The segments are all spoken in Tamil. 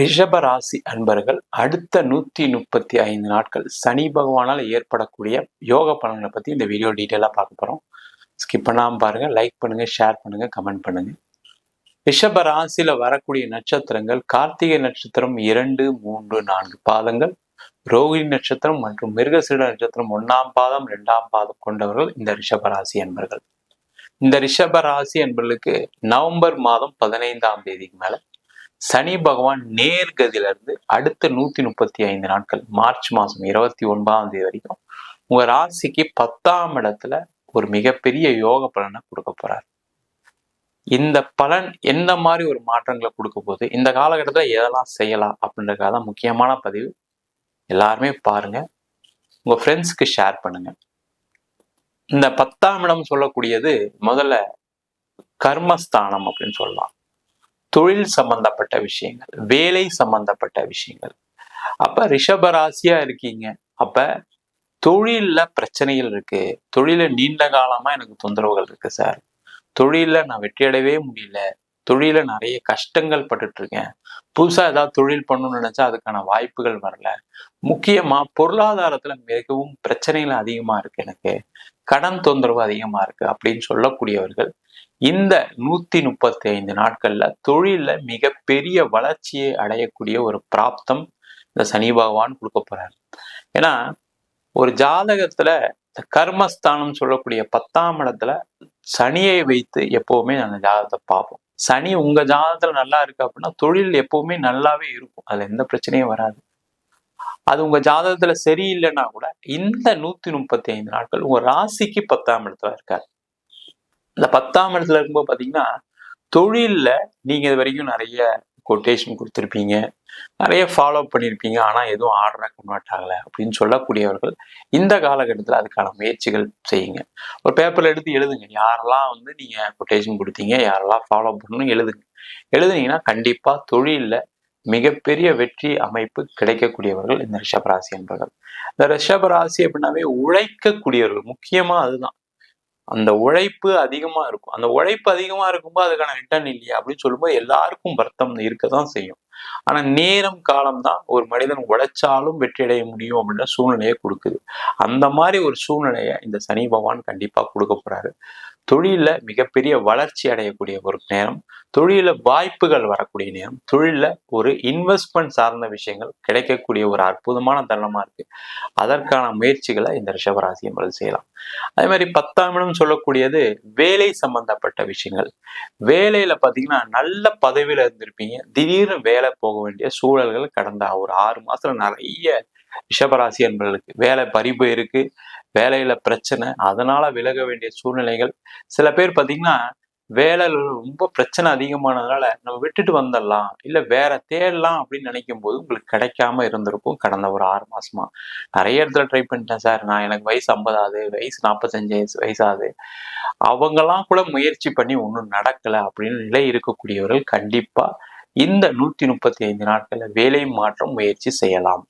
ரிஷபராசி அன்பர்கள் அடுத்த நூத்தி முப்பத்தி ஐந்து நாட்கள் சனி பகவானால் ஏற்படக்கூடிய யோக பலன்களை பத்தி இந்த வீடியோ டீட்டெயிலாக பார்க்க போறோம். ஸ்கிப் பண்ணாமல் பாருங்க லைக் பண்ணுங்க ஷேர் பண்ணுங்க கமெண்ட் பண்ணுங்க. ரிஷபராசியில் வரக்கூடிய நட்சத்திரங்கள் கார்த்திகை நட்சத்திரம் இரண்டு மூன்று நான்கு பாதங்கள். ரோகிணி நட்சத்திரம் மற்றும் மிருகசீட நட்சத்திரம் ஒன்றாம் பாதம் ரெண்டாம் பாதம் கொண்டவர்கள் இந்த ரிஷபராசி அன்பர்கள். இந்த ரிஷபராசி அன்பர்களுக்கு நவம்பர் மாதம் பதினைந்தாம் தேதிக்கு மேல சனி பகவான் நேர்கதியில இருந்து அடுத்த நூத்தி முப்பத்தி ஐந்து நாட்கள் மார்ச் மாசம் இருபத்தி ஒன்பதாம் தேதி வரைக்கும் உங்க ராசிக்கு பத்தாம் இடத்துல ஒரு மிகப்பெரிய யோக பலனை கொடுக்க போறார். இந்த பலன் எந்த மாதிரி ஒரு மாற்றங்களை கொடுக்க போகுது? இந்த காலகட்டத்தில் எதெல்லாம் செய்யலாம் அப்படின்றதுக்காக தான் முக்கியமான பதிவு. எல்லாருமே பாருங்க. உங்க ஃப்ரெண்ட்ஸ்க்கு ஷேர் பண்ணுங்க. இந்த பத்தாம் இடம் சொல்லக்கூடியது முதல்ல கர்மஸ்தானம் அப்படின்னு சொல்லலாம். தொழில் சம்பந்தப்பட்ட விஷயங்கள் வேலை சம்பந்தப்பட்ட விஷயங்கள். அப்ப ரிஷபராசியா இருக்கீங்க. அப்ப தொழில்ல பிரச்சனைகள் இருக்கு. தொழில நீண்ட காலமா எனக்கு தொந்தரவுகள் இருக்கு சார். தொழில நான் வெற்றியடவே முடியல. தொழில நிறைய கஷ்டங்கள் பட்டுட்டு இருக்கேன் புதுசா ஏதாவது தொழில் பண்ணணும்னு நினைச்சா அதுக்கான வாய்ப்புகள் வரல. முக்கியமா பொருளாதாரத்துல மிகவும் பிரச்சனைகள் அதிகமா இருக்கு எனக்கு. கடன் தொந்தரவு அதிகமா இருக்கு அப்படின்னு சொல்லக்கூடியவர்கள் இந்த நூத்தி முப்பத்தி ஐந்து நாட்கள்ல தொழில மிகப்பெரிய வளர்ச்சியை அடையக்கூடிய ஒரு பிராப்தம் இந்த சனி பகவான் கொடுக்க போறாரு. ஏன்னா ஒரு ஜாதகத்துல கர்மஸ்தானம் சொல்லக்கூடிய பத்தாம் இடத்துல சனியை வைத்து எப்பவுமே அந்த ஜாதகத்தை பார்ப்போம். சனி உங்க ஜாதகத்துல நல்லா இருக்கு அப்படின்னா தொழில் எப்பவுமே நல்லாவே இருக்கும். அதுல எந்த பிரச்சனையும் வராது. அது உங்க ஜாதகத்துல சரியில்லைன்னா கூட இந்த நூத்தி முப்பத்தி ஐந்து நாட்கள் உங்க ராசிக்கு பத்தாம் இடத்துல இருக்காரு இந்த பத்தாம் இடத்துல இருக்கும்போது பாத்தீங்கன்னா தொழில்ல நீங்க இது வரைக்கும் நிறைய கொட்டேஷன் கொடுத்துருப்பீங்க. நிறைய ஃபாலோ பண்ணியிருப்பீங்க ஆனால் எதுவும் ஆர்டராக கன்வெர்ட் ஆகலை அப்படின்னு சொல்லக்கூடியவர்கள் இந்த காலகட்டத்தில் அதுக்கான முயற்சிகள் செய்யுங்க. ஒரு பேப்பரில் எடுத்து எழுதுங்க. யாரெல்லாம் வந்து நீங்கள் கொட்டேஷன் கொடுத்தீங்க யாரெல்லாம் ஃபாலோ பண்ணணும் எழுதுங்க. எழுதுனீங்கன்னா கண்டிப்பாக தொழிலில் மிகப்பெரிய வெற்றி அமைப்பு கிடைக்கக்கூடியவர்கள் இந்த ரிஷபராசி என்பவர்கள். இந்த ரிஷபராசி அப்படின்னாவே உழைக்கக்கூடியவர்கள். முக்கியமாக அதுதான். அந்த உழைப்பு அதிகமா இருக்கும். அந்த உழைப்பு அதிகமா இருக்கும்போது அதுக்கான ரிட்டர்ன் இல்லையா அப்படின்னு சொல்லும்போது எல்லாருக்கும் வருத்தம் இருக்கதான் செய்யும். ஆனா நேரம் காலம் தான் ஒரு மனிதன் உழைச்சாலும் வெற்றி அடைய முடியும் அப்படின்ற சூழ்நிலையை கொடுக்குது. அந்த மாதிரி ஒரு சூழ்நிலையை இந்த சனி பகவான் கண்டிப்பா கொடுக்க போறாரு. தொழில மிகப்பெரிய வளர்ச்சி அடையக்கூடிய ஒரு நேரம் தொழில வாய்ப்புகள் வரக்கூடிய நேரம் தொழில ஒரு இன்வெஸ்ட்மெண்ட் சார்ந்த விஷயங்கள் கிடைக்கக்கூடிய ஒரு அற்புதமான தருணமாக இருக்கு. அதற்கான முயற்சிகளை இந்த ரிஷபராசி என்பது செய்யலாம். அதே மாதிரி பத்தாம் இடம் சொல்லக்கூடியது வேலை சம்பந்தப்பட்ட விஷயங்கள். வேலையில பாத்தீங்கன்னா நல்ல பதவியில இருந்திருப்பீங்க. திடீர்னு வேலை போக வேண்டிய சூழல்கள் கடந்த ஒரு ஆறு மாசத்துல நிறைய ரிஷபராசி என்பவர்களுக்கு வேலை பறிப்பு இருக்கு வேலையில பிரச்சனை அதனால விலக வேண்டிய சூழ்நிலைகள். சில பேர் பாத்தீங்கன்னா வேலை ரொம்ப பிரச்சனை அதிகமானதுனால நம்ம விட்டுட்டு வந்துடலாம் இல்ல வேற தேடலாம் அப்படின்னு நினைக்கும் போது உங்களுக்கு கிடைக்காம இருந்திருக்கும் கடந்த ஒரு ஆறு மாசமா. நிறைய இடத்துல ட்ரை பண்ணிட்டேன் சார் நான் எனக்கு வயசு ஐம்பதாது வயசு நாற்பத்தஞ்சு வயசு வயசாது அவங்கெல்லாம் கூட முயற்சி பண்ணி ஒன்றும் நடக்கல அப்படின்னு நிலை இருக்கக்கூடியவர்கள் கண்டிப்பா இந்த நூத்தி முப்பத்தி ஐந்து நாட்கள்ல வேலை மாற்றம் முயற்சி செய்யலாம்.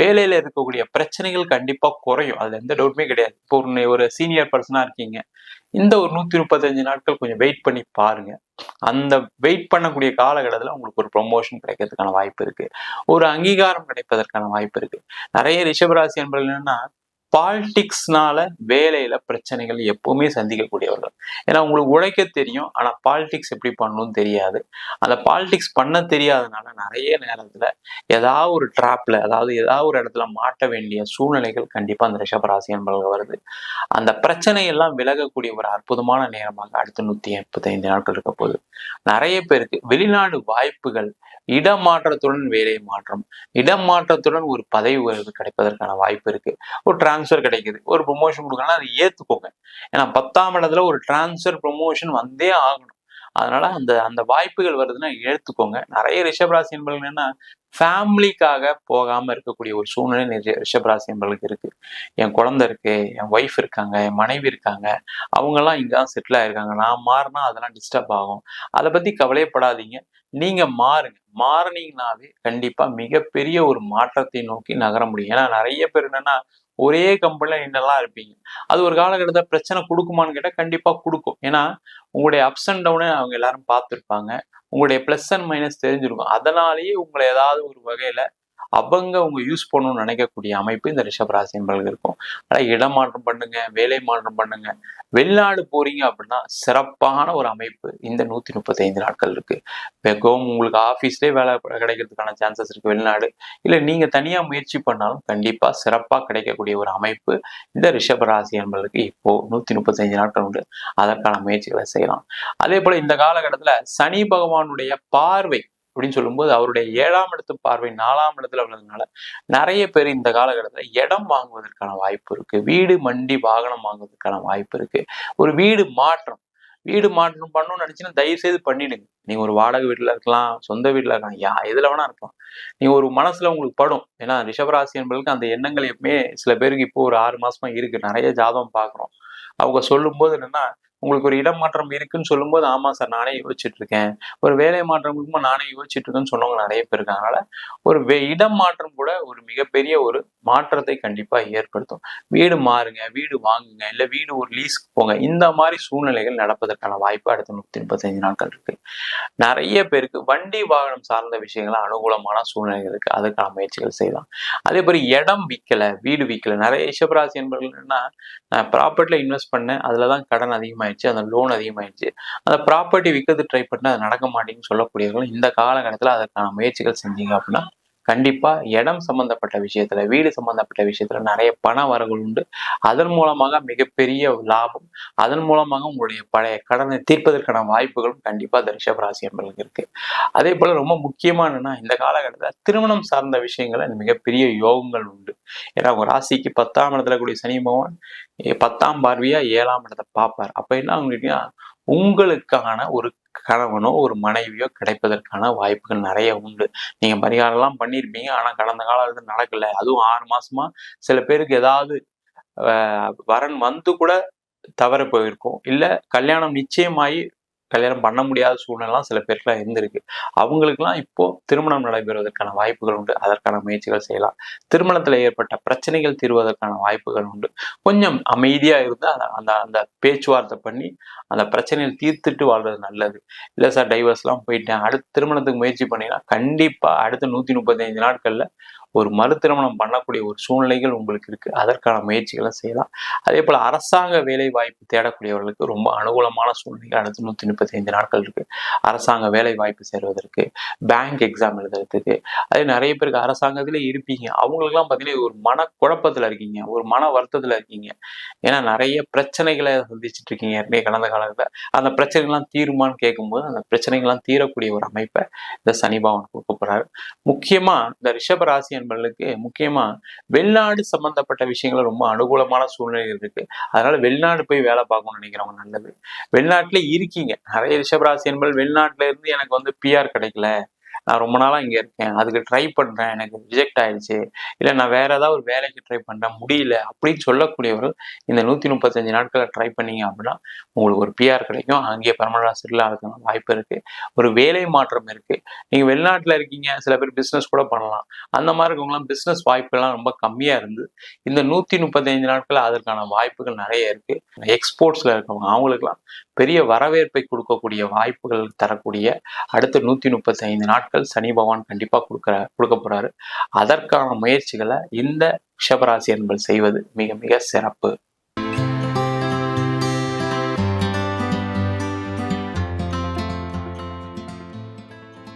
வேலையில இருக்கக்கூடிய பிரச்சனைகள் கண்டிப்பா குறையும். அதுல எந்த டவுட்டுமே கிடையாது. இப்போ ஒரு ஒரு சீனியர் பர்சனா இருக்கீங்க. இந்த ஒரு நூத்தி முப்பத்தஞ்சு நாட்கள் கொஞ்சம் வெயிட் பண்ணி பாருங்க. அந்த வெயிட் பண்ணக்கூடிய காலகட்டத்தில் உங்களுக்கு ஒரு ப்ரொமோஷன் கிடைக்கிறதுக்கான வாய்ப்பு இருக்கு. ஒரு அங்கீகாரம் கிடைப்பதற்கான வாய்ப்பு இருக்கு. நிறைய ரிஷபராசி என்பது என்னன்னா பாலிடிக்ஸ்னால வேலையில பிரச்சனைகள் எப்பவுமே சந்திக்கக்கூடியவர்கள். ஏன்னா உங்களுக்கு உழைக்க தெரியும். ஆனால் பாலிடிக்ஸ் எப்படி பண்ணணும்னு தெரியாது. அந்த பாலிடிக்ஸ் பண்ண தெரியாதனால நிறைய நேரத்தில் ஏதாவது ஒரு டிராப்ல அதாவது ஏதாவது ஒரு இடத்துல மாட்ட வேண்டிய சூழ்நிலைகள் கண்டிப்பாக அந்த ரிஷபராசி என்பவர்கள் வருது. அந்த பிரச்சனையெல்லாம் விலகக்கூடிய ஒரு அற்புதமான நேரமாக அடுத்த நூத்தி முப்பத்தைந்து நாட்கள் இருக்க போகுது. நிறைய பேருக்கு வெளிநாடு வாய்ப்புகள் இடமாற்றத்துடன் வேலை மாற்றம் இடமாற்றத்துடன் ஒரு பதவி உயர்வு கிடைப்பதற்கான வாய்ப்பு இருக்கு. ஒரு டிரான்ஸ்ஃபர் கிடைக்குது ஒரு ப்ரொமோஷன் கொடுக்கணும் அதை ஏற்றுக்கோங்க ஏன்னா பத்தாம் இடத்துல ஒரு டிரான்ஸ்ஃபர் ப்ரொமோஷன் வந்தே ஆகணும். அதனால அந்த அந்த வாய்ப்புகள் வருதுன்னா எடுத்துக்கோங்க நிறைய ரிஷபராசி என்பர்கள் என்னன்னா ஃபேமிலிக்காக போகாம இருக்கக்கூடிய ஒரு சூழ்நிலை நிறைய ரிஷபராசி என்பர்களுக்கு இருக்கு. என் குழந்தை இருக்கு என் ஒய்ஃப் இருக்காங்க என் மனைவி இருக்காங்க அவங்கெல்லாம் இங்கதான் செட்டில் ஆயிருக்காங்க. நான் மாறினா அதெல்லாம் டிஸ்டர்ப் ஆகும். அதை பத்தி கவலையப்படாதீங்க நீங்க மாறுங்க. மாறினீங்கனாவே கண்டிப்பா மிகப்பெரிய ஒரு மாற்றத்தை நோக்கி நகர முடியும். ஏன்னா நிறைய பேர் என்னன்னா ஒரே கம்பெனியில் இன்னெல்லாம் இருப்பீங்க. அது ஒரு காலகட்டத்தில் பிரச்சனை கொடுக்குமான்னு கேட்டால் கண்டிப்பாக கொடுக்கும். ஏன்னா உங்களுடைய அப்ஸ் அண்ட் டவுனை அவங்க எல்லாரும் பார்த்துருப்பாங்க. உங்களுடைய ப்ளஸ் அண்ட் மைனஸ் தெரிஞ்சிருக்கும். அதனாலேயே உங்களை ஏதாவது ஒரு வகையில் அவங்க அவங்க யூஸ் பண்ணணும்னு நினைக்கக்கூடிய அமைப்பு இந்த ரிஷபராசி என்பர்களுக்கு இருக்கும். ஆனால் இடமாற்றம் பண்ணுங்க வேலை மாற்றம் பண்ணுங்க. வெளிநாடு போறீங்க அப்படின்னா சிறப்பான ஒரு அமைப்பு இந்த நூத்தி முப்பத்தைந்து நாட்கள் இருக்கு. மிகவும் உங்களுக்கு ஆஃபீஸ்லேயே வேலை கிடைக்கிறதுக்கான சான்சஸ் இருக்கு வெளிநாடு. இல்லை நீங்க தனியா முயற்சி பண்ணாலும் கண்டிப்பா சிறப்பா கிடைக்கக்கூடிய ஒரு அமைப்பு இந்த ரிஷபராசி என்பதற்கு இப்போ நூத்தி முப்பத்தைந்து நாட்கள் உண்டு. அதற்கான முயற்சிகளை செய்யலாம். அதே போல இந்த காலகட்டத்துல சனி பகவானுடைய பார்வை அப்படின்னு சொல்லும்போது அவருடைய ஏழாம் இடத்து பார்வை நாலாம் இடத்துல உள்ளதுனால நிறைய பேர் இந்த காலகட்டத்தில் இடம் வாங்குவதற்கான வாய்ப்பு இருக்கு. வீடு மண்டி வாகனம் வாங்குவதற்கான வாய்ப்பு இருக்கு. ஒரு வீடு மாற்றம். வீடு மாற்றம் பண்ணணும்னு நினைச்சுன்னா தயவு செய்து பண்ணிடுங்க. நீங்க ஒரு வாடகை வீட்டில் இருக்கலாம் சொந்த வீட்டில் இருக்கலாம் யா எதுல வேணா இருக்கலாம். நீங்க ஒரு மனசுல உங்களுக்கு படும். ஏன்னா ரிஷபராசி என்பதற்கு அந்த எண்ணங்கள் எப்பவுமே சில பேருக்கு இப்போ ஒரு ஆறு மாசமா இருக்கு. நிறைய ஜாதகம் பாக்குறோம். அவங்க சொல்லும்போது என்னென்னா என்னன்னா உங்களுக்கு ஒரு இடம் மாற்றம் இருக்குன்னு சொல்லும்போது ஆமா சார் நானே யோசிச்சுட்டு இருக்கேன். ஒரு வேலை மாற்றம் இருக்கும்போது நானே யோசிச்சுட்டு இருக்கேன்னு சொன்னவங்க நிறைய பேர் இருக்காங்க அதனால ஒரு இடம் மாற்றம் கூட ஒரு மிகப்பெரிய ஒரு மாற்றத்தை கண்டிப்பா ஏற்படுத்தும். வீடு மாறுங்க வீடு வாங்குங்க இல்ல வீடு ஒரு லீஸ்க்கு போங்க இந்த மாதிரி சூழ்நிலைகள் நடப்பதற்கான வாய்ப்பு அடுத்த நூத்தி முப்பத்தஞ்சு நாட்கள் இருக்கு. நிறைய பேருக்கு வண்டி வாகனம் சார்ந்த விஷயங்கள் அனுகூலமான சூழ்நிலைகள் இருக்கு. அதுக்கான முயற்சிகள் செய்யலாம். அதே மாதிரி இடம் விற்கல வீடு விற்கல நிறைய ரிஷபராசி என்பர்கள் என்னன்னா ப்ராப்பர்ட்டில இன்வெஸ்ட் பண்ணேன் அதுலதான் கடன் அதிகமாயிடுச்சு. அதிகமாயிடுச்சு அந்த லோன் அதிகமாயிடுச்சு. அந்த ப்ராப்பர்ட்டி விற்கிறது ட்ரை பண்ணால் அது நடக்க மாட்டேங்குன்னு சொல்லக்கூடியவர்கள் இந்த காலகட்டத்தில் அதற்கான முயற்சிகள் செஞ்சீங்க அப்படின்னா கண்டிப்பா இடம் சம்பந்தப்பட்ட விஷயத்துல வீடு சம்பந்தப்பட்ட விஷயத்துல நிறைய பண வரவுகள் உண்டு. அதன் மூலமாக மிகப்பெரிய லாபம் அதன் மூலமாக உங்களுடைய பழைய கடனை தீர்ப்பதற்கான வாய்ப்புகளும் கண்டிப்பா தரிசப ராசி என்பர்களுக்கு இருக்கு. அதே போல ரொம்ப முக்கியமானன்னா இந்த காலகட்டத்தில் திருமணம் சார்ந்த விஷயங்களை மிகப்பெரிய யோகங்கள் உண்டு. ஏன்னா உங்கள் ராசிக்கு பத்தாம் இடத்துல கூடிய சனி பகவான் பத்தாம் பார்வையா ஏழாம் இடத்தை பார்ப்பார். அப்ப என்ன உங்களுக்கு உங்களுக்கான ஒரு கணவனோ ஒரு மனைவியோ கிடைப்பதற்கான வாய்ப்புகள் நிறைய உண்டு. நீங்க பரிகாரம்லாம் பண்ணியிருப்பீங்க ஆனா கடந்த காலத்தில் நடக்கல. அதுவும் ஆறு மாசமா சில பேருக்கு ஏதாவது வரன் வந்து கூட தவற போயிருக்கும். இல்ல கல்யாணம் நிச்சயமாயி கல்யாணம் பண்ண முடியாத சூழ்நிலாம் சில பேருக்குலாம் இருந்திருக்கு. அவங்களுக்குலாம் இப்போ திருமணம் நடைபெறுவதற்கான வாய்ப்புகள் உண்டு. அதற்கான முயற்சிகள் செய்யலாம். திருமணத்துல ஏற்பட்ட பிரச்சனைகள் தீர்வதற்கான வாய்ப்புகள் உண்டு. கொஞ்சம் அமைதியா இருந்து அந்த அந்த அந்த பேச்சுவார்த்தை பண்ணி அந்த பிரச்சனைகள் தீர்த்துட்டு வாழ்றது நல்லது. இல்லை சார் டைவர்ஸ்லாம் போயிட்டேன். அடுத்து திருமணத்துக்கு முயற்சி பண்ணீங்கன்னா கண்டிப்பா அடுத்த நூத்தி முப்பத்தி ஐந்து நாட்கள்ல ஒரு மறு திருமணம் பண்ணக்கூடிய ஒரு சூழ்நிலைகள் உங்களுக்கு இருக்கு. அதற்கான முயற்சிகளை செய்யலாம். அதே போல அரசாங்க வேலை வாய்ப்பு தேடக்கூடியவர்களுக்கு ரொம்ப அனுகூலமான சூழ்நிலை அடுத்து நூத்தி முப்பத்தி ஐந்து நாட்கள் இருக்கு. அரசாங்க வேலை வாய்ப்பு சேருவதற்கு பேங்க் எக்ஸாம் எழுதுறதுக்கு அதே நிறைய பேருக்கு அரசாங்கத்துல இருப்பீங்க. அவங்களுக்குலாம் பார்த்தீங்கன்னா ஒரு மன குழப்பத்துல இருக்கீங்க. ஒரு மன வருத்தத்துல இருக்கீங்க. ஏன்னா நிறைய பிரச்சனைகளை சந்திச்சுட்டு இருக்கீங்க. ஏற்கனவே கடந்த காலத்துல அந்த பிரச்சனைகள்லாம் தீருமான்னு கேட்கும்போது அந்த பிரச்சனைகள்லாம் தீரக்கூடிய ஒரு அமைப்பை இந்த சனி பகவான் கொடுக்க முக்கியமா இந்த ரிஷப ராசி என்பவர்களுக்கு முக்கியமா வெளிநாடு சம்பந்தப்பட்ட விஷயங்கள் ரொம்ப அனுகூலமான சூழ்நிலை இருக்கு. அதனால வெளிநாடு போய் வேலை பார்க்கணும்னு நினைக்கிறவங்க நல்லது. வெளிநாட்டுல இருக்கீங்க. நிறைய ரிஷபராசி என்பது வெளிநாட்டுல இருந்து எனக்கு வந்து பிஆர் கிடைக்கல. நான் ரொம்ப நாளாக இங்கே இருக்கேன். அதுக்கு ட்ரை பண்ணுறேன் எனக்கு ரிஜெக்ட் ஆயிடுச்சு. இல்லை நான் வேற ஏதாவது ஒரு வேலைக்கு ட்ரை பண்ணுறேன் முடியல. அப்படின்னு சொல்லக்கூடியவர்கள் இந்த நூற்றி முப்பத்தஞ்சு நாட்களில் ட்ரை பண்ணீங்க அப்படின்னா உங்களுக்கு ஒரு பிஆர் கிடைக்கும். அங்கேயே பர்மனண்டாக செட்டில் அதுக்கான வாய்ப்பு இருக்குது ஒரு வேலை மாற்றம் இருக்குது நீங்கள் வெளிநாட்டில் இருக்கீங்க. சில பேர் பிஸ்னஸ் கூட பண்ணலாம். அந்த மாதிரி இருக்கவங்களாம் பிஸ்னஸ் வாய்ப்புகள்லாம் ரொம்ப கம்மியாக இருந்து இந்த நூற்றி முப்பத்தைந்து நாட்கள் அதற்கான வாய்ப்புகள் நிறைய இருக்குது எக்ஸ்போர்ட்ஸில் இருக்கவங்க அவங்களுக்குலாம் பெரிய வரவேற்பை கொடுக்கக்கூடிய வாய்ப்புகள் தரக்கூடிய அடுத்த நூற்றி முப்பத்தைந்து நாட்கள் நாட்கள் சனி பகவான் கண்டிப்பாக கொடுக்குற கொடுக்க போறாரு. அதற்கான முயற்சிகளை இந்த ரிஷபராசி என்பது செய்வது மிக மிக சிறப்பு.